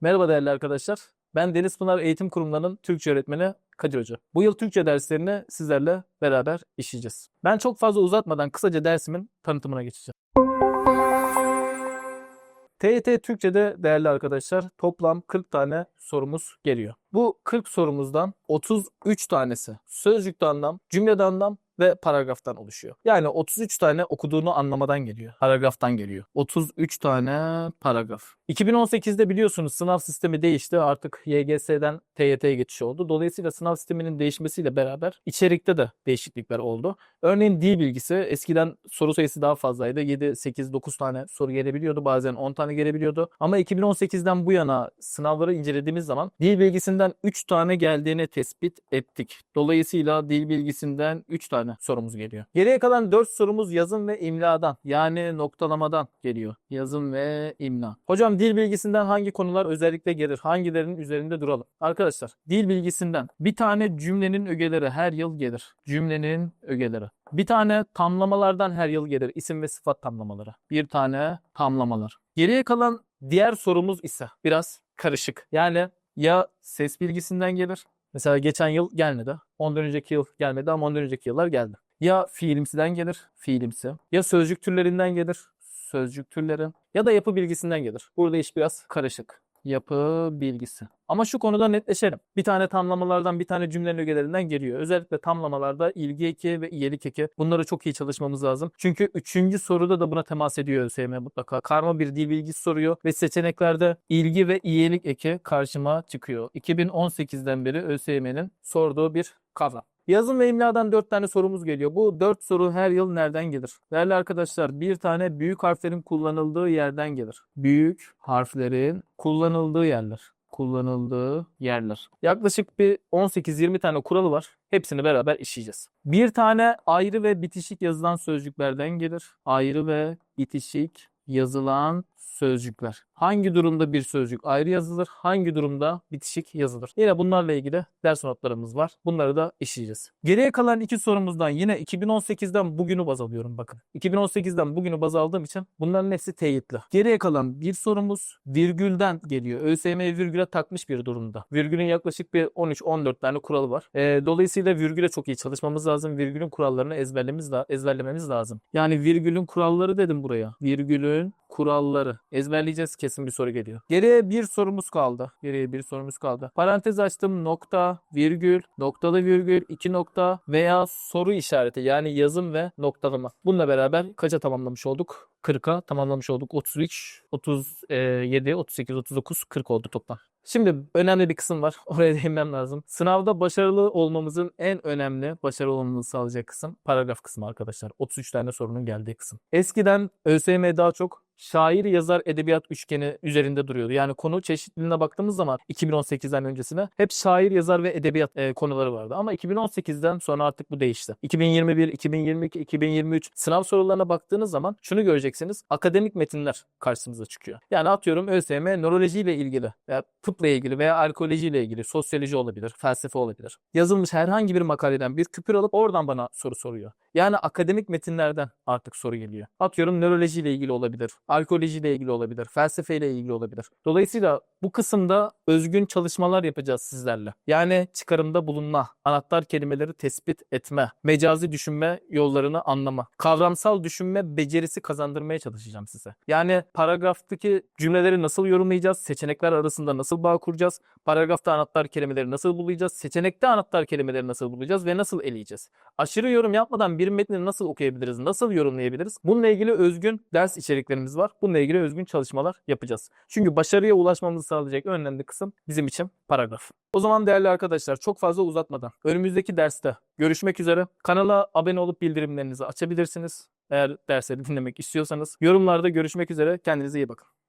Merhaba değerli arkadaşlar. Ben Deniz Pınar Eğitim Kurumları'nın Türkçe öğretmeni Kadir Hoca. Bu yıl Türkçe derslerini sizlerle beraber işleyeceğiz. Ben çok fazla uzatmadan kısaca dersimin tanıtımına geçeceğim. TYT Türkçe'de değerli arkadaşlar toplam 40 tane sorumuz geliyor. Bu 40 sorumuzdan 33 tanesi sözcükte anlam, cümlede anlam ve paragraftan oluşuyor. Yani 33 tane okuduğunu anlamadan geliyor. Paragraftan geliyor. 33 tane paragraf. 2018'de biliyorsunuz sınav sistemi değişti. Artık YGS'den TYT'ye geçiş oldu. Dolayısıyla sınav sisteminin değişmesiyle beraber içerikte de değişiklikler oldu. Örneğin dil bilgisi eskiden soru sayısı daha fazlaydı. 7, 8, 9 tane soru gelebiliyordu. Bazen 10 tane gelebiliyordu. Ama 2018'den bu yana sınavları incelediğimiz zaman dil bilgisinden 3 tane geldiğini tespit ettik. Dolayısıyla dil bilgisinden 3 tane sorumuz geliyor. Geriye kalan 4 sorumuz yazım ve imladan yani noktalamadan geliyor. Yazım ve imla. Hocam dil bilgisinden hangi konular özellikle gelir? Hangilerinin üzerinde duralım? Arkadaşlar dil bilgisinden bir tane cümlenin ögeleri her yıl gelir. Cümlenin ögeleri. Bir tane tamlamalardan her yıl gelir. İsim ve sıfat tamlamaları. Bir tane tamlamalar. Geriye kalan diğer sorumuz ise biraz karışık. Yani ya ses bilgisinden gelir. Mesela geçen yıl gelmedi. Ondan önceki yıl gelmedi ama ondan önceki yıllar geldi. Ya fiilimsiden gelir, fiilimsi. Ya sözcük türlerinden gelir, sözcük türleri. Ya da yapı bilgisinden gelir. Burada iş biraz karışık. Yapı bilgisi. Ama şu konuda netleşelim. Bir tane tamlamalardan bir tane cümlenin ögelerinden geliyor. Özellikle tamlamalarda ilgi eki ve iyilik eki. Bunları çok iyi çalışmamız lazım. Çünkü üçüncü soruda da buna temas ediyor ÖSYM mutlaka. Karma bir dil bilgisi soruyor ve seçeneklerde ilgi ve iyilik eki karşıma çıkıyor. 2018'den beri ÖSYM'nin sorduğu bir kavram. Yazım ve imladan 4 tane sorumuz geliyor. Bu 4 soru her yıl nereden gelir? Değerli arkadaşlar bir tane büyük harflerin kullanıldığı yerden gelir. Büyük harflerin kullanıldığı yerler. Kullanıldığı yerler. Yaklaşık bir 18-20 tane kuralı var. Hepsini beraber işleyeceğiz. Bir tane ayrı ve bitişik yazılan sözcüklerden gelir. Ayrı ve bitişik yazılan sözcükler. Hangi durumda bir sözcük ayrı yazılır, hangi durumda bitişik yazılır? Yine bunlarla ilgili ders notlarımız var. Bunları da işleyeceğiz. Geriye kalan iki sorumuzdan yine 2018'den bugünü baz alıyorum bakın. 2018'den bugünü baz aldığım için bunların hepsi teyitli. Geriye kalan bir sorumuz virgülden geliyor. ÖSYM virgüle takmış bir durumda. Virgülün yaklaşık bir 13-14 tane kuralı var. Ee, dolayısıyla virgüle çok iyi çalışmamız lazım. Virgülün kurallarını ezberlememiz, la- ezberlememiz lazım. Yani virgülün kuralları dedim buraya. Virgülün kuralları. Ezberleyeceğiz kesin bir soru geliyor. Geriye bir sorumuz kaldı. Geriye bir sorumuz kaldı. Parantez açtım nokta, virgül, noktalı virgül, iki nokta veya soru işareti yani yazım ve noktalama. Bununla beraber kaça tamamlamış olduk? 40'a tamamlamış olduk. 33, 37, 38, 39, 40 oldu toplam. Şimdi önemli bir kısım var. Oraya değinmem lazım. Sınavda başarılı olmamızın en önemli başarılı olmamızı sağlayacak kısım paragraf kısmı arkadaşlar. 33 tane sorunun geldiği kısım. Eskiden ÖSYM daha çok şair yazar edebiyat üçgeni üzerinde duruyordu. Yani konu çeşitliliğine baktığımız zaman 2018'den öncesine hep şair yazar ve edebiyat e, konuları vardı. Ama 2018'den sonra artık bu değişti. 2021, 2022, 2023 sınav sorularına baktığınız zaman şunu göreceksiniz. Akademik metinler karşımıza çıkıyor. Yani atıyorum ÖSYM nörolojiyle ilgili veya tıpla ilgili veya arkeolojiyle ilgili sosyoloji olabilir, felsefe olabilir. Yazılmış herhangi bir makaleden bir küpür alıp oradan bana soru soruyor. Yani akademik metinlerden artık soru geliyor. Atıyorum nörolojiyle ilgili olabilir, arkeolojiyle ilgili olabilir, felsefeyle ilgili olabilir. Dolayısıyla bu kısımda özgün çalışmalar yapacağız sizlerle. Yani çıkarımda bulunma, anahtar kelimeleri tespit etme, mecazi düşünme yollarını anlama, kavramsal düşünme becerisi kazandırmaya çalışacağım size. Yani paragraftaki cümleleri nasıl yorumlayacağız, seçenekler arasında nasıl bağ kuracağız, paragrafta anahtar kelimeleri nasıl bulacağız, seçenekte anahtar kelimeleri nasıl bulacağız ve nasıl eleyeceğiz. Aşırı yorum yapmadan bir metni nasıl okuyabiliriz, nasıl yorumlayabiliriz? Bununla ilgili özgün ders var. Bununla ilgili özgün çalışmalar yapacağız. Çünkü başarıya ulaşmamızı sağlayacak önemli kısım bizim için paragraf. O zaman değerli arkadaşlar çok fazla uzatmadan önümüzdeki derste görüşmek üzere. Kanala abone olup bildirimlerinizi açabilirsiniz. Eğer dersleri dinlemek istiyorsanız yorumlarda görüşmek üzere. Kendinize iyi bakın.